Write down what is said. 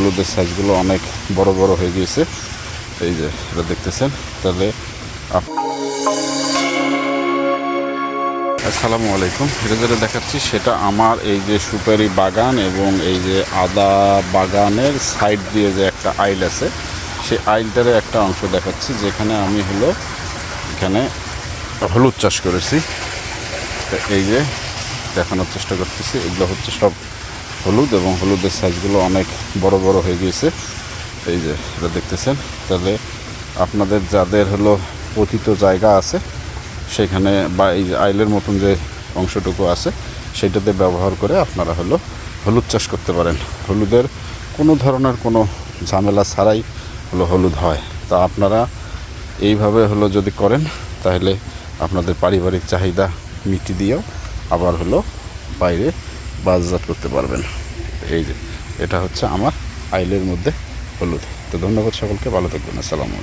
হলুদের সাইজগুলো অনেক বড় বড় হয়ে গিয়েছে। এই যে, এটা দেখতেছেন? তাহলে আসসালামু আলাইকুম। এটা যেটা দেখাচ্ছি, সেটা আমার এই যে সুপারি বাগান এবং এই যে আদা বাগানের সাইড দিয়ে যে একটা আইল আছে, সেই আইলটারে একটা অংশ দেখাচ্ছি, যেখানে আমি হলো এখানে হলুদ চাষ করেছি। এই যে দেখানোর চেষ্টা করতেছি, এগুলো হচ্ছে সব হলুদ এবং হলুদের সাইজগুলো অনেক বড় বড় হয়ে গিয়েছে। এই যে, এটা দেখতেছেন? তাহলে আপনাদের যাদের হলো পতিত জায়গা আছে, সেখানে বা এই আইলের মতন যে অংশটুকু আছে, সেটাতে ব্যবহার করে আপনারা হলো হলুদ চাষ করতে পারেন। হলুদের কোনো ধরনের কোনো ঝামেলা ছাড়াই হলো হলুদ হয়। তা আপনারা এইভাবে হলো যদি করেন, তাহলে আপনাদের পারিবারিক চাহিদা মিটি দিয়েও আবার হলো বাইরে বাজারজাত করতে পারবেন। এই যে, এটা হচ্ছে আমার আইলের মধ্যে হলুদ। তো ধন্যবাদ সকলকে, ভালো থাকবেন, আসসালামু